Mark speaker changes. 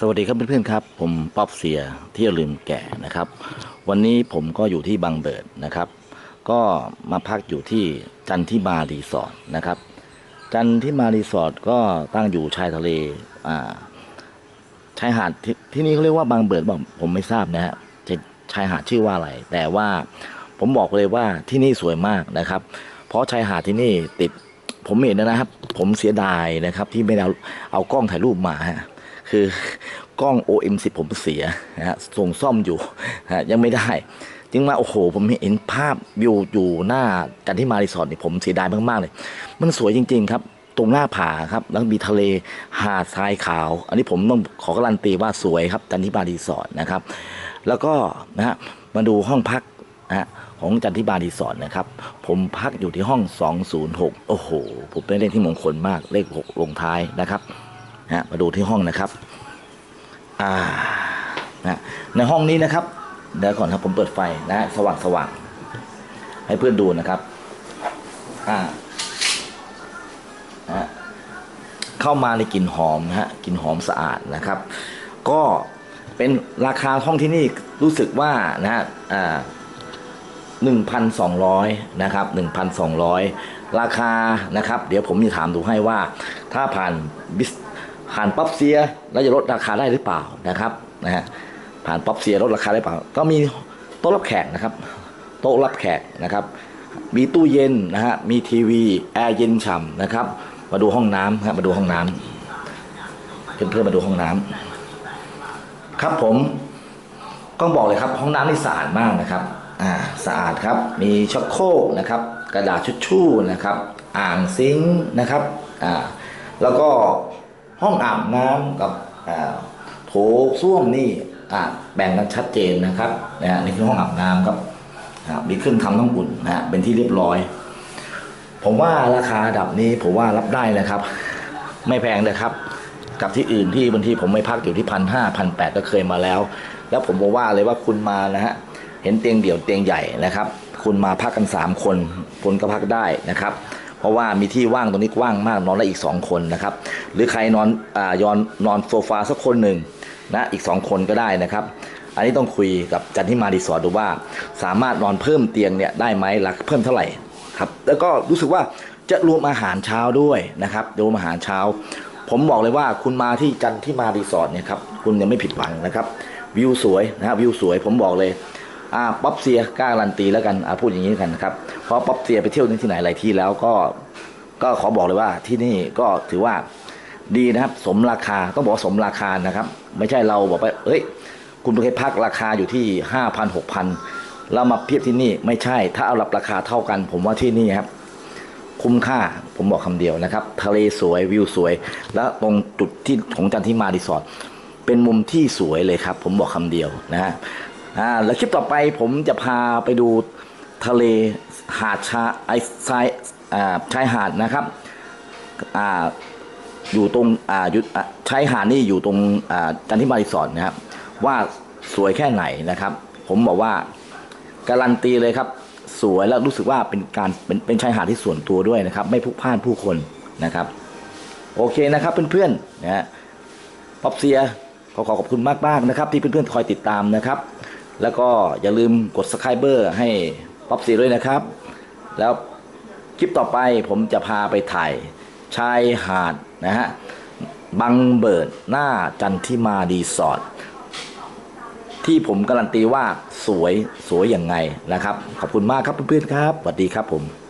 Speaker 1: สวัสดีครับเพื่อนๆครับ ผมป๊อบเสียเที่ยวลืมแก่นะครับ วันนี้ผมก็อยู่ที่บางเบิดนะครับ ก็มาพักอยู่ที่จันทิมารีสอร์ทนะครับ จันทิมารีสอร์ทก็ตั้งอยู่ชายทะเลอ่าชายหาดที่ที่นี่เขาเรียกว่าบางเบิดบอกผมไม่ทราบนะฮะจะชายหาดชื่อว่าอะไร แต่ว่าผมบอกเลยว่าที่นี่สวยมากนะครับ เพราะชายหาดที่นี่ติดผมเห็นนะครับ ผมเสียดายนะครับ ที่ไม่ได้เอาเอากล้องถ่ายรูปมาฮะ คือกล้อง OM10 ผมเสียนะฮะส่งซ่อมอยู่นะฮะยังไม่ได้ จึงมาโอ้โห ผมเห็นภาพวิวอยู่หน้าจันทิมารีสอร์ทนี่ผมเสียดายมากๆเลย มันสวยจริง ๆ ครับ ตรงหน้าผาครับ แล้วมีทะเลหาดทรายขาว อันนี้ผมต้องขอการันตีว่าสวยครับจันทิมารีสอร์ทนะครับ แล้วก็นะฮะมาดูห้องพักนะฮะของจันทิมารีสอร์ทนะครับ ผมพักอยู่ที่ห้อง 206 โอ้โห ผมเป็นเลขที่มงคลมากเลข 6 ลงท้ายนะครับ นะมาดูที่ห้องนะครับอ่านะในห้องนี้นะครับเดี๋ยวก่อนครับผมเปิดไฟนะสว่างสว่างให้เพื่อนดูนะครับอ่านะเข้ามาในกลิ่นหอมนะฮะกลิ่นหอมสะอาดนะครับ ก็เป็นราคาห้องที่นี่รู้สึกว่านะฮะอ่า1,200นะครับ1,200ราคานะครับ เดี๋ยวผมจะถามดูให้ว่า ถ้าผ่านบิส ผ่านป๊อปเซียแล้วจะลดราคาได้หรือเปล่านะครับนะฮะผ่านป๊อปเซียลดราคาได้เปล่า ก็มีโต๊ะรับแขกนะครับ โต๊ะรับแขกนะครับ มีตู้เย็นนะฮะมีทีวีแอร์เย็นฉ่ำนะครับ มาดูห้องน้ำครับมาดูห้องน้ำเพื่อนๆมาดูห้องน้ำครับผมต้องบอกเลยครับห้องน้ำนี่สะอาดมากนะครับอ่าสะอาดครับมีชักโครกนะครับ กระดาษชุดชู่นะครับ อ่างซิงค์นะครับอ่าแล้วก็ ห้องอาบน้ำกับโถส้วมนี่แบ่งกันชัดเจนนะครับนะนี่คือห้องอาบน้ำครับมีเครื่องทำน้ำอุ่นนะเป็นที่เรียบร้อย ผมว่าราคาดับนี้ผมว่ารับได้นะครับ ไม่แพงนะครับ กับที่อื่นที่บางทีผมไม่พักอยู่ที่พันห้าพันแปดก็เคยมาแล้ว แล้วผมบอกว่าเลยว่าคุณมานะฮะเห็นเตียงเดี่ยวเตียงใหญ่นะครับ คุณมาพักกัน 3 คนคนก็พักได้นะครับ เพราะว่ามีที่ว่างตรงนี้กว้างมากนอนได้อีก 2 คนนะครับ หรือใครนอนอ่ายอนนอนโซฟาสักคนหนึ่งนะอีก 2 คนก็ได้นะครับ อันนี้ต้องคุยกับจันทิมารีสอร์ทดูว่า สามารถนอนเพิ่มเตียงเนี่ยได้ไหมหลักเพิ่มเท่าไหร่ครับแล้วก็รู้สึกว่าจะรวมอาหารเช้าด้วยนะครับรวมอาหารเช้า ผมบอกเลยว่าคุณมาที่จันทิมารีสอร์ทเนี่ยครับคุณยังไม่ผิดหวังนะครับ วิวสวยนะครับวิวสวยผมบอกเลย อ่าป๊อปเซียกล้าการันตีแล้วกันอ่าพูดอย่างนี้กันนะครับเพราะป๊อปเซียไปเที่ยวที่ไหนหลายที่แล้วก็ก็ขอบอกเลยว่าที่นี่ก็ถือว่าดีนะครับ สมราคาต้องบอกสมราคานะครับ ไม่ใช่เราบอกไปเอ้ย คุณไปพักราคาอยู่ที่ห้าพันหกพันเรามาเทียบที่นี่ไม่ใช่ถ้าเอารับราคาเท่ากัน ผมว่าที่นี่ครับคุ้มค่าผมบอกคำเดียวนะครับ ทะเลสวยวิวสวย แล้วตรงจุดที่ของจันทิมารีสอร์ทเป็นมุมที่สวยเลยครับ ผมบอกคำเดียวนะฮะ อ่าแล้วคลิปต่อไปผมจะพาไปดูทะเลหาดชาไอทรายอ่าชายหาดนะครับอ่าอยู่ตรงอ่าอยู่ชายหาดนี่อยู่ตรงอ่าจันทิมารีสอร์ทนะครับ ว่าสวยแค่ไหนนะครับ ผมบอกว่าการันตีเลยครับ สวยแล้วรู้สึกว่าเป็นการเป็นเป็นชายหาดที่ส่วนตัวด้วยนะครับ ไม่พุกพ่านผู้คนนะครับ โอเคนะครับเพื่อนๆนะฮะป๊อปเซียขอขอขอบคุณมากๆนะครับ ที่เพื่อนๆคอยติดตามนะครับ แล้วก็อย่าลืมกดสไครเบอร์ให้ป๊อปซีด้วยนะครับ แล้วคลิปต่อไปผมจะพาไปถ่ายชายหาดนะฮะบังเบิดหน้าจันทิมาดีสอร์ทที่ผมการันตีว่าสวยสวยอย่างไงนะครับ ขอบคุณมากครับเพื่อนๆครับสวัสดีครับผม